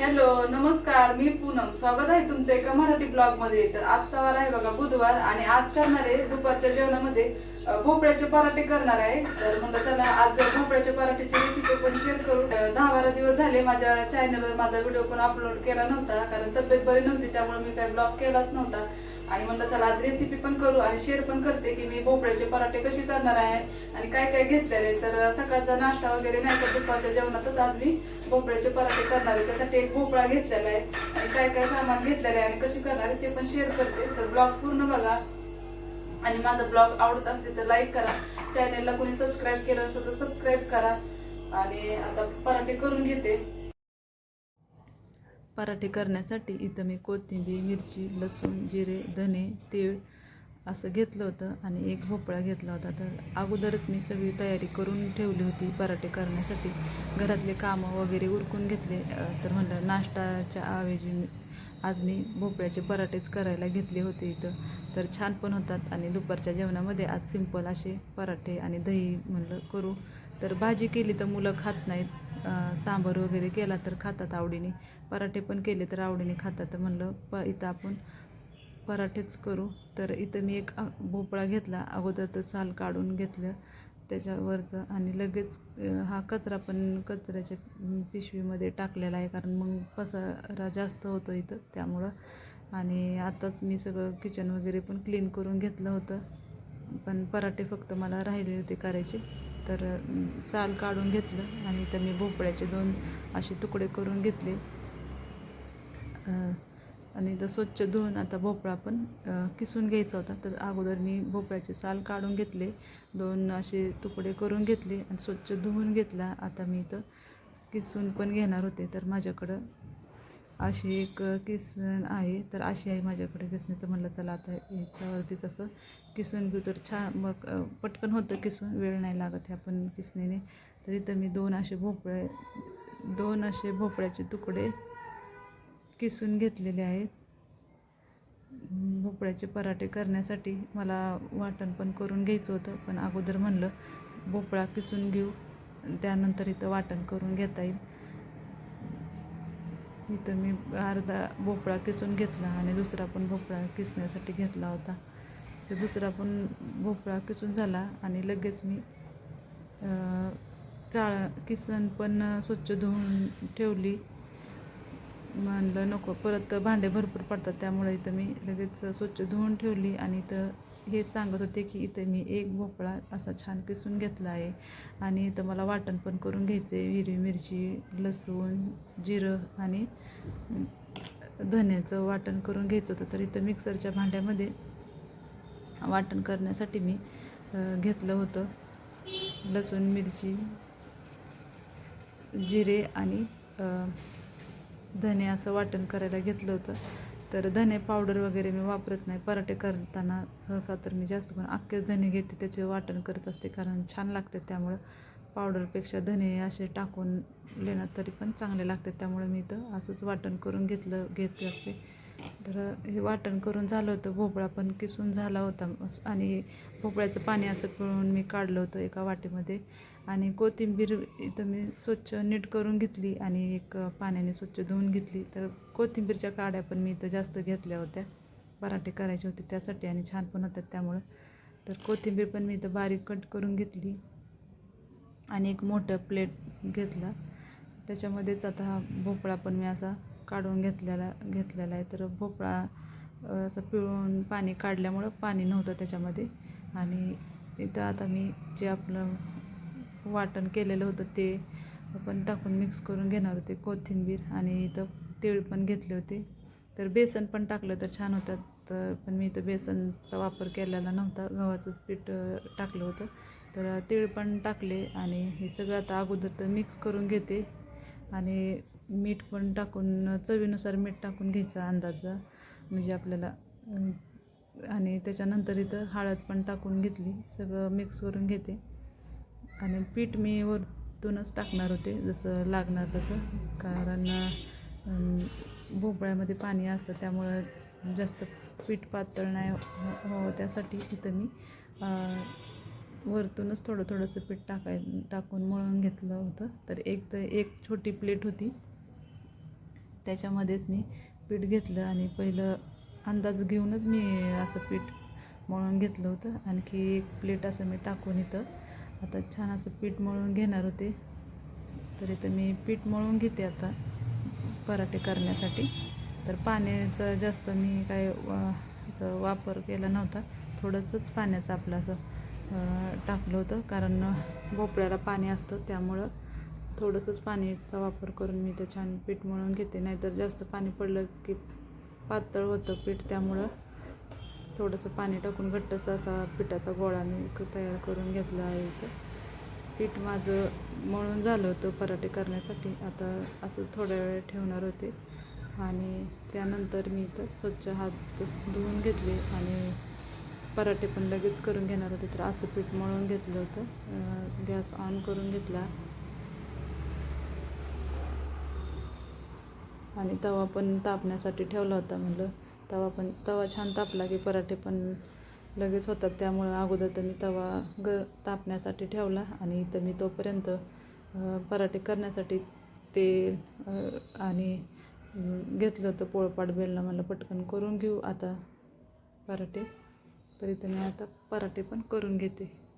Hello नमस्कार मी पूनम. स्वागत आहे तुमचं एका मराठी ब्लॉगमध्ये तर आजचा वार आहे बघा बुधवार आणि आज करणार आहे दुपारच्या जेवणामध्ये भोपळ्याचे पराठे करणार आहे. तर म्हणलं चला आज भोपळ्याच्या पराठेची रेसिपी पण शेअर करू. दहा बारा दिवस झाले माझ्या चॅनलवर माझा व्हिडिओ पण अपलोड केला नव्हता कारण तब्येत बरी नव्हती त्यामुळे मी काही ब्लॉग केलाच नव्हता. आणि म्हणलं चला आज रेसिपी पण करू आणि शेअर पण करते की मी भोपळ्याचे पराठे कसे करणार आहे आणि काय काय घेतलेले आहे. तर सकाळचा नाश्ता वगैरे नाही तर दुपारच्या जेवणातच आज मी भोपळ्याचे पराठे करणार आहे. त्यासाठी एक भोपळा घेतलेला आहे आणि काय काय सामान घेतलेलं आहे आणि कशी करणार आहे ते पण शेअर करते. तर ब्लॉग पूर्ण बघा. आणि माझा ब्लॉग आवडत असते तर लाईक करा. चॅनेलला कोणी सबस्क्राईब केलं असेल तर सबस्क्राईब करा. आणि आता पराठे करून घेते. पराठे करण्यासाठी इथं मी कोथिंबीर मिरची लसूण जिरे धने तीळ असं घेतलं होतं आणि एक भोपळा घेतला होता. तर अगोदरच मी सगळी तयारी करून ठेवली होती पराठे करण्यासाठी. घरातले कामं वगैरे उरकून घेतले. तर म्हणलं नाश्ताच्या ऐवजी मी- आज मी भोपळ्याचे पराठेच करायला घेतले होते इथं. तर छान पण होतात आणि दुपारच्या जेवणामध्ये आज सिंपल असे पराठे आणि दही म्हणलं करू. तर भाजी केली तर मुलं खात नाहीत. सांबार वगैरे केला तर खातात आवडीने. पराठे पण केले तर आवडीने खातात. म्हणलं प इथं आपण पराठेच करू. तर इथं मी एक भोपळा घेतला. अगोदर तर साल काढून घेतलं त्याच्यावरचं आणि लगेच हा कचरा पण कचऱ्याच्या पिशवीमध्ये टाकलेला आहे. कारण मग पसारा जास्त होतो इथं त्यामुळं. आणि आताच मी सगळं किचन वगैरे पण क्लीन करून घेतलं होतं. पण पराठे फक्त मला राहिले होते करायचे. तर साल काढून घेतलं आणि इथं मी भोपळ्याचे दोन असे तुकडे करून घेतले. आणि तर स्वच्छ धुवून आता भोपळा पण किसून घ्यायचा होता. तर अगोदर मी भोपळ्याचे साल काढून घेतले दोन असे तुकडे करून घेतले आणि स्वच्छ धुवून घेतला. आता मी इथं किसून पण घेणार होते. तर माझ्याकडं अशी एक किसन आहे. तर अशी आहे माझ्याकडे किसणी तर म्हणलं चला आता ह्याच्यावरतीच असं किसून घेऊ तर छान मग पटकन होतं किसून. वेळ नाही लागत ह्या पण किसणीने. तर इथं मी दोन असे भोपळे दोन असे भोपळ्याचे तुकडे किसून घेतलेले आहेत. भोपळ्याचे पराठे करण्यासाठी मला वाटण पण करून घ्यायचं होतं. पण अगोदर म्हणलं भोपळा किसून घेऊ. त्यानंतर इथं वाटण करून घेता येईल. इथं मी अर्धा भोपळा किसून घेतला आणि दुसरा पण भोपळा किसण्यासाठी घेतला होता. तर दुसरा पण भोपळा किसून झाला आणि लगेच मी चाळ किसन पण स्वच्छ धुवून ठेवली. म्हणलं नको परत भांडे भरपूर पडतात त्यामुळे इथं मी लगेच स्वच्छ धुवून ठेवली आणि इथं हे सांगत होते की इथं मी एक भोपळा असा छान किसून घेतला आहे. आणि इथं मला वाटण पण करून घ्यायचं आहे. हिरवी मिरची लसूण जिरं आणि धन्याचं वाटण करून घ्यायचं होतं. तर इथं मिक्सरच्या भांड्यामध्ये वाटण करण्यासाठी मी घेतलं होतं. लसूण मिरची जिरे आणि धने असं वाटण करायला घेतलं होतं. तर धने पावडर वगैरे मी वापरत नाही. पराठे करताना सहसा तर मी जास्त करून अख्खेच धने घेते. त्याचे वाटण करत असते कारण छान लागते त्यामुळं. पावडरपेक्षा धने असे टाकून लेणार तरी पण चांगले लागतात त्यामुळे मी इथं असंच वाटण करून घेतलं घेत असते. तर हे वाटण करून झालं होतं भोपळा पण किसून झाला होता आणि भोपळ्याचं पाणी असं पिळून मी काढलं होतं एका वाटीमध्ये. आणि कोथिंबीर इथं मी स्वच्छ नीट करून घेतली आणि एक पाण्याने स्वच्छ धुवून घेतली. तर कोथिंबीरच्या काड्या पण मी इथं जास्त घेतल्या होत्या. पराठे करायचे होते त्यासाठी आणि छान पण होतात त्यामुळं. तर कोथिंबीर पण मी इथं बारीक कट करून घेतली आणि एक मोठं प्लेट घेतला. त्याच्यामध्येच आता हा भोपळा पण मी असा काढून घेतलेला घेतलेला आहे. तर भोपळा असं पिळून पाणी काढल्यामुळं पाणी नव्हतं त्याच्यामध्ये. आणि इथं आता मी जे आपलं वाटण केलेलं होतं ते आपण टाकून मिक्स करून घेणार होते कोथिंबीर आणि इथं तीळ पण घेतले होते. तर बेसन पण टाकलं तर छान होतात तर पण मी इथं बेसनचा वापर केलेला नव्हता. गव्हाचंच पीठ टाकलं होतं. तर तीळ पण टाकले आणि हे सगळं आता अगोदर तर मिक्स करून घेते. आणि मीठ पण टाकून चवीनुसार मीठ टाकून घ्यायचा अंदाजा. म्हणजे आपल्याला आणि त्याच्यानंतर इथं हळद पण टाकून घेतली. सगळं मिक्स करून घेते. आणि पीठ मी वरतूनच टाकणार होते जसं लागणार तसं. कारण भोपळ्यामध्ये पाणी असतं त्यामुळं जास्त पीठ पातळ नाही हो-, हो-, हो त्यासाठी इथं मी वरतूनच थोडं थोडंसं पीठ टाकाय टाकून मळून घेतलं होतं. तर एक तर एक छोटी प्लेट होती. त्याच्यामध्येच मी पीठ घेतलं आणि पहिलं अंदाज घेऊनच मी असं पीठ मळून घेतलं होतं. आणखी एक प्लेट असं मी टाकून इथं. आता छान असं पीठ मळून घेणार होते. तर इथं मी पीठ मळून घेते आता पराठे करण्यासाठी. तर पाण्याचा जास्त मी काय वा- वापर केला नव्हता. थोडंसंच पाण्याचं आपलं असं टाकलं होतं. कारण भोपळ्याला पाणी असतं. त्यामुळं थोडंसंच पाणीचा वापर करून मी ते छान पीठ मळून घेते. नाहीतर जास्त पाणी पडलं की पातळ होतं पीठ. त्यामुळं थोडंसं पाणी टाकून घट्टसा असा पिठाचा गोळा मी क- तयार करून घेतला आहे इथं. पीठ माझं मळून झालं होतं पराठे करण्यासाठी. आता असं थोड्या वेळ ठेवणार होते. आणि त्यानंतर मी इथं स्वच्छ हात धुवून घेतले आणि पराठे पण लगेच करून घेणार होते तर असं पीठ मळून घेतलं होतं. गॅस ऑन करून घेतला. आणि तवा पण तापण्यासाठी ठेवला होता म्हणलं. तवा पण तवा छान तापला की पराठे पण लगेच होतात. त्यामुळं अगोदर तर मी तवा ग तापण्यासाठी ठेवला आणि इथं मी तोपर्यंत पराठे करण्यासाठी तेल आणि घेतलं होतं पोळपाट बेलणं मला पटकन करून घेऊ आता पराठे. तर इथे मी आता पराठे पण करून घेते.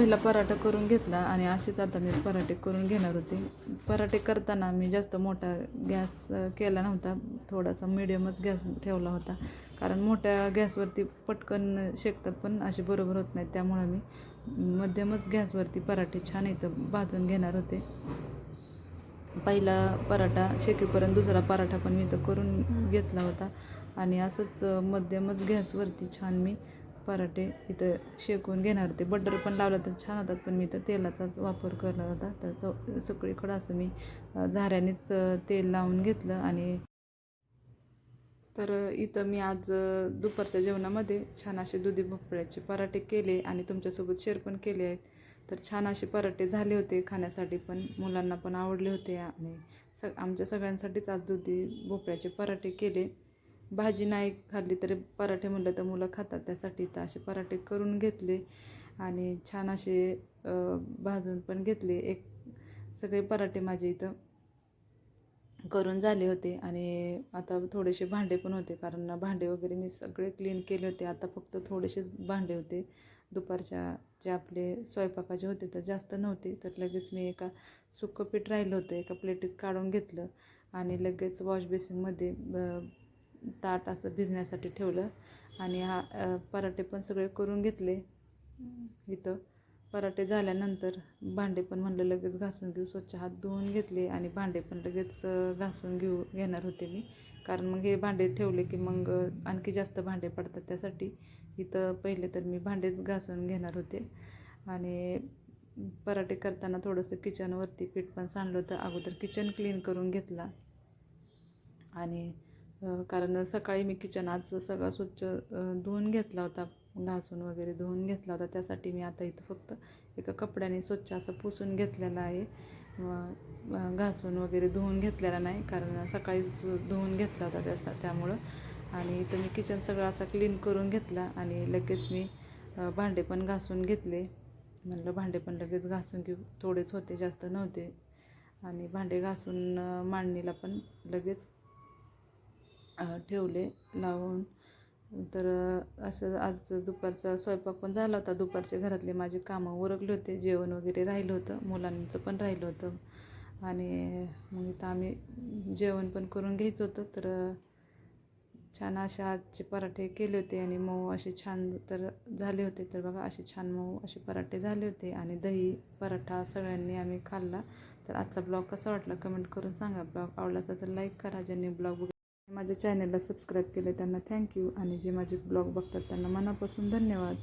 पहिला पराठा करून घेतला आणि असेच आता मी पराठे करून घेणार होते. पराठे करताना मी जास्त मोठा गॅस केला नव्हता. थोडासा मिडियमच गॅस ठेवला होता. कारण मोठ्या गॅसवरती पटकन शेकतात पण असे बरोबर होत नाहीत. त्यामुळं मी मध्यमच गॅसवरती पराठे छान इथं भाजून घेणार होते. पहिला पराठा शेकेपर्यंत दुसरा पराठा पण मी इथं करून घेतला होता. आणि असंच मध्यमच गॅसवरती छान मी पराठे इथं शेकून घेणार होते बटर पण लावलं तर छान होतात पण मी तर तेलाचाच वापर करणार होता. तर चौ सगळीकडं असं मी झाऱ्यानेच तेल लावून घेतलं आणि तर इथं मी आज दुपारच्या जेवणामध्ये छान असे दुधी भोपळ्याचे पराठे केले आणि तुमच्यासोबत शेअर पण केले आहेत. तर छान असे पराठे झाले होते खाण्यासाठी पण मुलांना पण आवडले होते आणि स आमच्या सगळ्यांसाठीच आज दुधी भोपळ्याचे पराठे केले. भाजी नाही खाल्ली तरी पराठे म्हटलं तर मुलं खातात त्यासाठी तर असे पराठे करून घेतले. आणि छान असे भाजून पण घेतले. एक सगळे पराठे माझे इथं करून झाले होते. आणि आता थोडेसे भांडे पण होते. कारण भांडे वगैरे मी सगळे क्लीन केले होते. आता फक्त थोडेसेच भांडे होते. दुपारच्या जे आपले स्वयंपाकाचे होते तर जास्त नव्हते. तर लगेच मी एका सुकं पीठ राहिलं होतं. एका प्लेटीत काढून घेतलं. आणि लगेच वॉश बेसिनमध्ये ब- ताट असं भिजण्यासाठी ठेवलं आणि हा पराठे पण सगळे करून घेतले. इथं पराठे झाल्यानंतर भांडे पण म्हणलं लगेच घासून घेऊ. स्वच्छ हात धुवून घेतले आणि भांडे पण लगेच घासून घेऊ घेणार होते मी. कारण मग हे भांडे ठेवले की मग आणखी जास्त भांडे पडतात त्यासाठी. इथं पहिले तर मी भांडेच घासून घेणार होते. आणि पराठे करताना थोडंसं किचनवरती पीठ पण सांडलं होतं. अगोदर किचन क्लीन करून घेतला. आणि कारण सकाळी मी किचन आज सगळं स्वच्छ धुवून घेतला होता. घासून वगैरे धुवून घेतला होता. त्यासाठी मी आता इथं फक्त एका कपड्याने स्वच्छ असं पुसून घेतलेलं आहे. घासून वगैरे धुवून घेतलेला नाही कारण सकाळीच धुवून घेतला होता त्याचा त्यामुळं. आणि इथं मी किचन सगळं असं क्लीन करून घेतला आणि लगेच मी भांडे पण घासून घेतले. म्हणलं भांडे पण लगेच घासून घेऊ. थोडेच होते जास्त नव्हते. आणि भांडे घासून मांडणीला पण लगेच ठेवले लावून. तर असं आज दुपारचा स्वयंपाक पण झाला होता. दुपारचे घरातले माझे कामं उरकले होते. जेवण वगैरे राहिलं होतं. मुलांचं पण राहिलं होतं. आणि मग इथं आम्ही जेवण पण करून घ्यायचं होतं. तर छान असे आजचे पराठे केले होते. आणि मऊ असे छान तर झाले होते. तर बघा असे छान मऊ असे पराठे झाले होते. आणि दही पराठा सगळ्यांनी आम्ही खाल्ला. तर आजचा ब्लॉग कसा वाटला कमेंट करून सांगा. ब्लॉग आवडला असेल तर लाईक करा. ज्यांनी ब्लॉग माझ्या चॅनलला सबस्क्राईब केलं त्यांना थँक्यू आणि जे माझे ब्लॉग बघतात त्यांना मनापासून धन्यवाद.